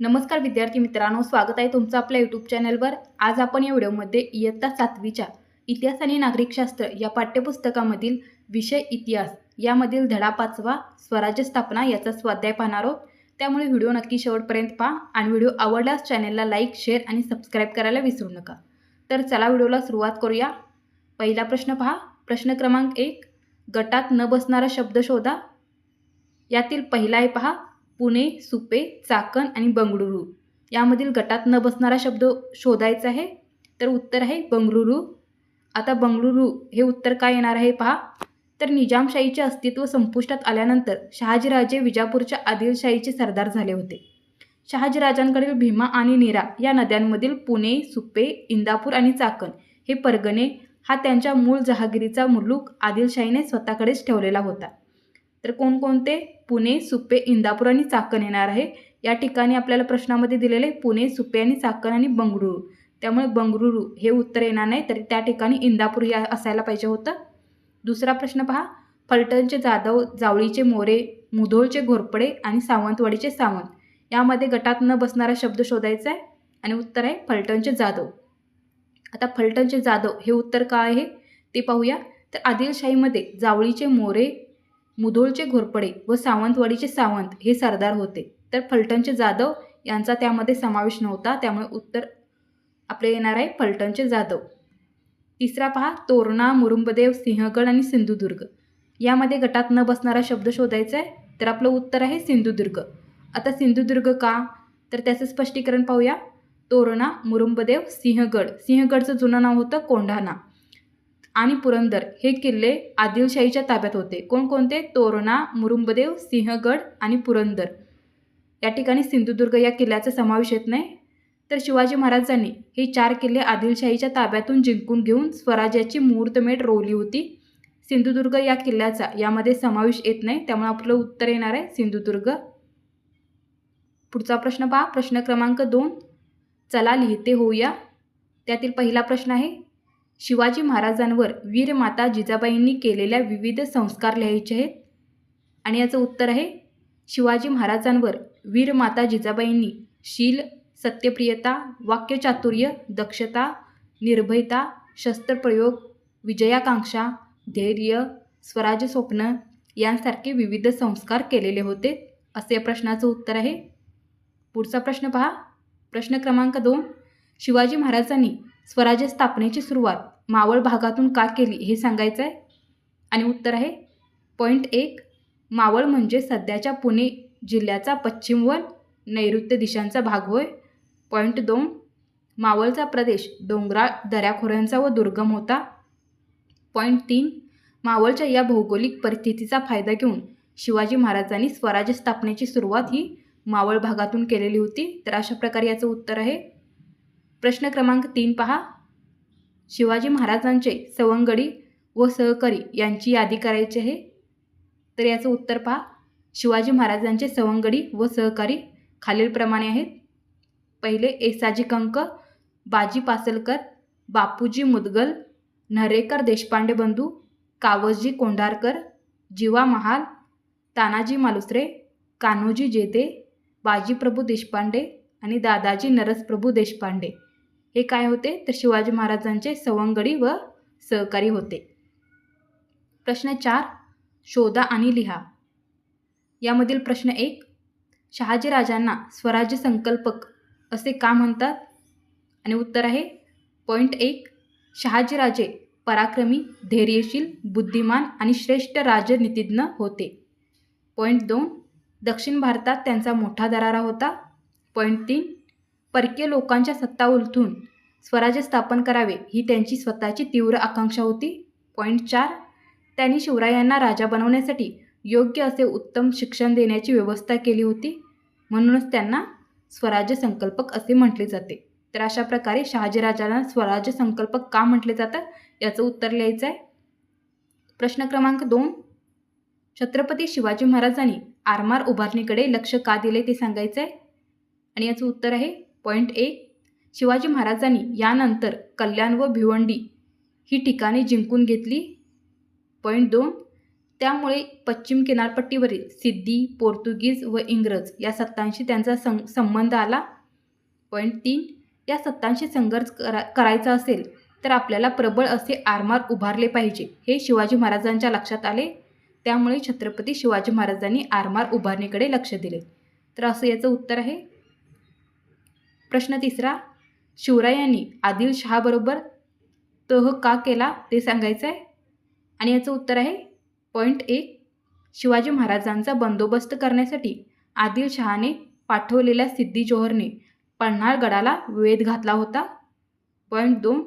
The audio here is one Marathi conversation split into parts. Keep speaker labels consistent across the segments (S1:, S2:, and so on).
S1: नमस्कार विद्यार्थी मित्रांनो स्वागत आहे तुमचं आपल्या यूट्यूब चॅनलवर आज आपण या व्हिडिओमध्ये इयत्ता सातवीच्या इतिहास आणि नागरिकशास्त्र या पाठ्यपुस्तकामधील विषय इतिहास यामधील धडा पाचवा स्वराज्य स्थापना याचा स्वाध्याय पाहणार आहोत. त्यामुळे व्हिडिओ नक्की शेवटपर्यंत पहा आणि व्हिडिओ आवडल्यास चॅनलला लाईक शेअर आणि सबस्क्राईब करायला विसरू नका. तर चला व्हिडिओला सुरुवात करूया. पहिला प्रश्न पहा. प्रश्न क्रमांक एक गटात न बसणारा शब्द शोधा. यातील पहिला आहे पहा. पुणे सुपे चाकण आणि बंगळुरू. यामधील गटात न बसणारा शब्द शोधायचा आहे तर उत्तर आहे बंगळुरू. आता बंगळुरू हे उत्तर काय येणार आहे पहा. तर निजामशाहीचे अस्तित्व संपुष्टात आल्यानंतर शहाजीराजे विजापूरच्या आदिलशाहीचे सरदार झाले होते. शहाजीराजांकडील भीमा आणि नीरा या नद्यांमधील पुणे सुपे इंदापूर आणि चाकण हे परगणे हा त्यांच्या मूळ जहागिरीचा मुलूक आदिलशाहीने स्वतःकडेच ठेवलेला होता. तर कोणकोणते पुणे सुपे इंदापूर आणि चाकण येणार आहे? या ठिकाणी आपल्याला प्रश्नामध्ये दिलेले पुणे सुपे आणि चाकण आणि बंगळुरू. त्यामुळे बंगळुरू हे उत्तर येणार नाही तर त्या ठिकाणी इंदापूर या असायला पाहिजे होतं. दुसरा प्रश्न पहा. फलटणचे जाधव जावळीचे मोरे मुधोळचे घोरपडे आणि सावंतवाडीचे सावंत. यामध्ये गटात न बसणारा शब्द शोधायचा आहे आणि उत्तर आहे फलटणचे जाधव. आता फलटणचे जाधव हे उत्तर काय आहे? ते पाहूया. तर आदिलशाहीमध्ये जावळीचे मोरे मुधोळचे घोरपडे व सावंतवाडीचे सावंत हे सरदार होते. तर फलटणचे जाधव यांचा त्यामध्ये समावेश नव्हता त्यामुळे उत्तर आपले येणार आहे फलटणचे जाधव. तिसरा पहा तोरणा मुरुंबदेव सिंहगड आणि सिंधुदुर्ग. यामध्ये गटात न बसणारा शब्द शोधायचा आहे तर आपलं उत्तर आहे सिंधुदुर्ग. आता सिंधुदुर्ग का? तर त्याचं स्पष्टीकरण पाहूया. तोरणा मुरुंबदेव सिंहगड. सिंहगडचं जुनं नाव होतं कोंढाणा. आणि पुरंदर हे किल्ले आदिलशाहीच्या ताब्यात होते. कोणकोणते? तोरणा मुरुंबदेव सिंहगड आणि पुरंदर. या ठिकाणी सिंधुदुर्ग या किल्ल्याचा समावेश येत नाही. तर शिवाजी महाराजांनी हे चार किल्ले आदिलशाहीच्या ताब्यातून जिंकून घेऊन स्वराज्याची मुहूर्तमेढ रोवली होती. सिंधुदुर्ग या किल्ल्याचा यामध्ये समावेश येत नाही. त्यामुळे आपलं उत्तर येणार आहे सिंधुदुर्ग. पुढचा प्रश्न पहा. प्रश्न क्रमांक दोन. चला लिहिते होऊया. त्यातील पहिला प्रश्न आहे शिवाजी महाराजांवर वीरमाता जिजाबाईंनी केलेल्या विविध संस्कार लिहायचे आहेत. आणि याचं उत्तर आहे शिवाजी महाराजांवर वीरमाता जिजाबाईंनी शील सत्यप्रियता वाक्यचातुर्य दक्षता निर्भयता शस्त्रप्रयोग विजयाकांक्षा धैर्य स्वराज्य स्वप्न यांसारखे विविध संस्कार केलेले होते असे या प्रश्नाचं उत्तर आहे. पुढचा प्रश्न पहा. प्रश्न क्रमांक दोन. शिवाजी महाराजांनी स्वराज्य स्थापनेची सुरुवात मावळ भागातून का केली हे सांगायचं आहे आणि उत्तर आहे पॉईंट एक मावळ म्हणजे सध्याच्या पुणे जिल्ह्याचा पश्चिम व नैऋत्य दिशांचा भाग होय. पॉईंट दोन मावळचा प्रदेश डोंगराळ दऱ्याखोऱ्यांचा व दुर्गम होता. पॉईंट तीन मावळच्या या भौगोलिक परिस्थितीचा फायदा घेऊन शिवाजी महाराजांनी स्वराज्य स्थापनेची सुरुवात ही मावळ भागातून केलेली होती. तर अशा प्रकारे याचं उत्तर आहे. प्रश्न क्रमांक तीन पहा. शिवाजी महाराजांचे सवंगडी व सहकारी यांची यादी करायची आहे. तर याचं उत्तर पहा. शिवाजी महाराजांचे सवंगडी व सहकारी खालीलप्रमाणे आहेत. पहिले एसाजी कंक बाजी पासलकर बापूजी मुदगल नरेकर देशपांडे बंधू कावसजी कोंढारकर जीवा महाल तानाजी मालुसरे कान्होजी जेते बाजीप्रभू देशपांडे आणि दादाजी नरसप्रभू देशपांडे. हे काय होते? तर शिवाजी महाराजांचे सवंगडी व सहकारी होते. प्रश्न चार शोधा आणि लिहा. यामधील प्रश्न एक शहाजीराजांना स्वराज्य संकल्पक असे का म्हणतात? आणि उत्तर आहे पॉईंट एक शहाजीराजे पराक्रमी धैर्यशील बुद्धिमान आणि श्रेष्ठ राजनीतिज्ञ होते. पॉईंट दोन दक्षिण भारतात त्यांचा मोठा दरारा होता. पॉईंट तीन परकीय लोकांच्या सत्ता उलथून स्वराज्य स्थापन करावे ही त्यांची स्वतःची तीव्र आकांक्षा होती. पॉईंट चार. त्यांनी शिवरायांना राजा बनवण्यासाठी योग्य असे उत्तम शिक्षण देण्याची व्यवस्था केली होती. म्हणूनच त्यांना स्वराज्य संकल्पक असे म्हटले जाते. तर अशा प्रकारे शहाजीराजांना स्वराज्य संकल्पक का म्हटले जातं याचं उत्तर लिहायचं आहे प्रश्न क्रमांक दोन. छत्रपती शिवाजी महाराजांनी आरमार उभारणीकडे लक्ष का दिले ते सांगायचं आहे आणि याचं उत्तर आहे पॉईंट एक शिवाजी महाराजांनी यानंतर कल्याण व भिवंडी ही ठिकाणे जिंकून घेतली. पॉईंट दोन त्यामुळे पश्चिम किनारपट्टीवरील सिद्धी पोर्तुगीज व इंग्रज या सत्तांशी त्यांचा सं संबंध आला. पॉईंट तीन या सत्तांशी संघर्ष करा करायचा असेल तर आपल्याला प्रबळ असे आरमार उभारले पाहिजे हे शिवाजी महाराजांच्या लक्षात आले. त्यामुळे छत्रपती शिवाजी महाराजांनी आरमार उभारणीकडे लक्ष दिले. तर असं याचं उत्तर आहे. प्रश्न तिसरा शिवरायांनी आदिलशहाबरोबर तह का केला ते सांगायचं आहे आणि याचं उत्तर आहे पॉईंट एक शिवाजी महाराजांचा बंदोबस्त करण्यासाठी आदिलशहाने पाठवलेल्या सिद्धी जोहरने पन्हाळगडाला वेध घातला होता. पॉईंट दोन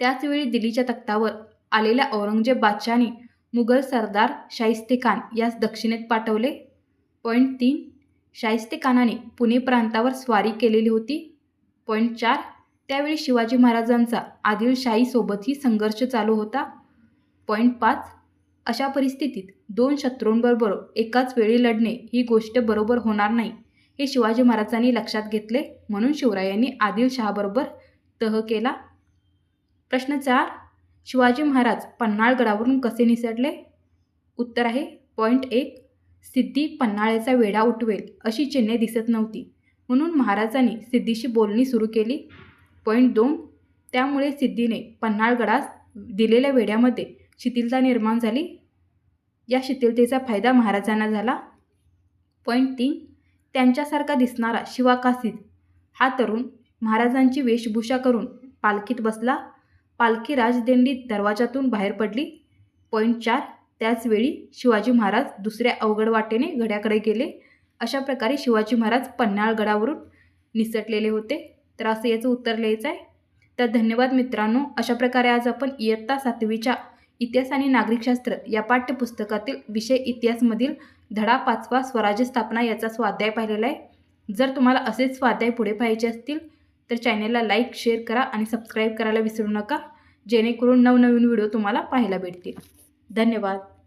S1: त्याचवेळी दिल्लीच्या तख्तावर आलेल्या औरंगजेब बादशहाने मुघल सरदार शाहिस्ते खान यास दक्षिणेत पाठवले. पॉईंट तीन शाहिस्तेखानाने पुणे प्रांतावर स्वारी केलेली होती. पॉईंट चार त्यावेळी शिवाजी महाराजांचा आदिलशाहीसोबतही संघर्ष चालू होता. पॉईंट पाच अशा परिस्थितीत दोन शत्रूंबरोबर एकाच वेळी लढणे ही गोष्ट बरोबर होणार नाही हे शिवाजी महाराजांनी लक्षात घेतले म्हणून शिवरायांनी आदिलशहाबरोबर तह केला. प्रश्न चार शिवाजी महाराज पन्हाळगडावरून कसे निसटले? उत्तर आहे पॉईंट एक सिद्धी पन्हाळ्याचा वेढा उठवेल अशी चिन्हे दिसत नव्हती. म्हणून महाराजांनी सिद्धीशी बोलणी सुरू केली. पॉईंट दोन. त्यामुळे सिद्धीने पन्हाळगडास दिलेल्या वेढ्यामध्ये शिथिलता निर्माण झाली. या शिथिलतेचा फायदा महाराजांना झाला. पॉईंट तीन. त्यांच्यासारखा दिसणारा शिवाकासीद हा तरुण महाराजांची वेशभूषा करून पालखीत बसला. पालखी राजदेंडीत दरवाजातून बाहेर पडली. पॉईंट चार. त्याचवेळी शिवाजी महाराज दुसऱ्या अवघड वाटेने गड्याकडे गेले. अशा प्रकारे शिवाजी महाराज पन्हाळगडावरून निसटलेले होते. तर असं याचं उत्तर लिहायचं आहे. तर धन्यवाद मित्रांनो. अशा प्रकारे आज आपण इयत्ता सातवीच्या इतिहास आणि नागरिकशास्त्र या पाठ्यपुस्तकातील विषय इतिहासमधील धडा पाचवा स्वराज्य स्थापना याचा स्वाध्याय पाहिलेला आहे. जर तुम्हाला असेच स्वाध्याय पुढे पाहायचे असतील तर चॅनेलला लाईक शेअर करा आणि सबस्क्राईब करायला विसरू नका. जेणेकरून नवनवीन व्हिडिओ तुम्हाला पाहायला भेटतील. धन्यवाद.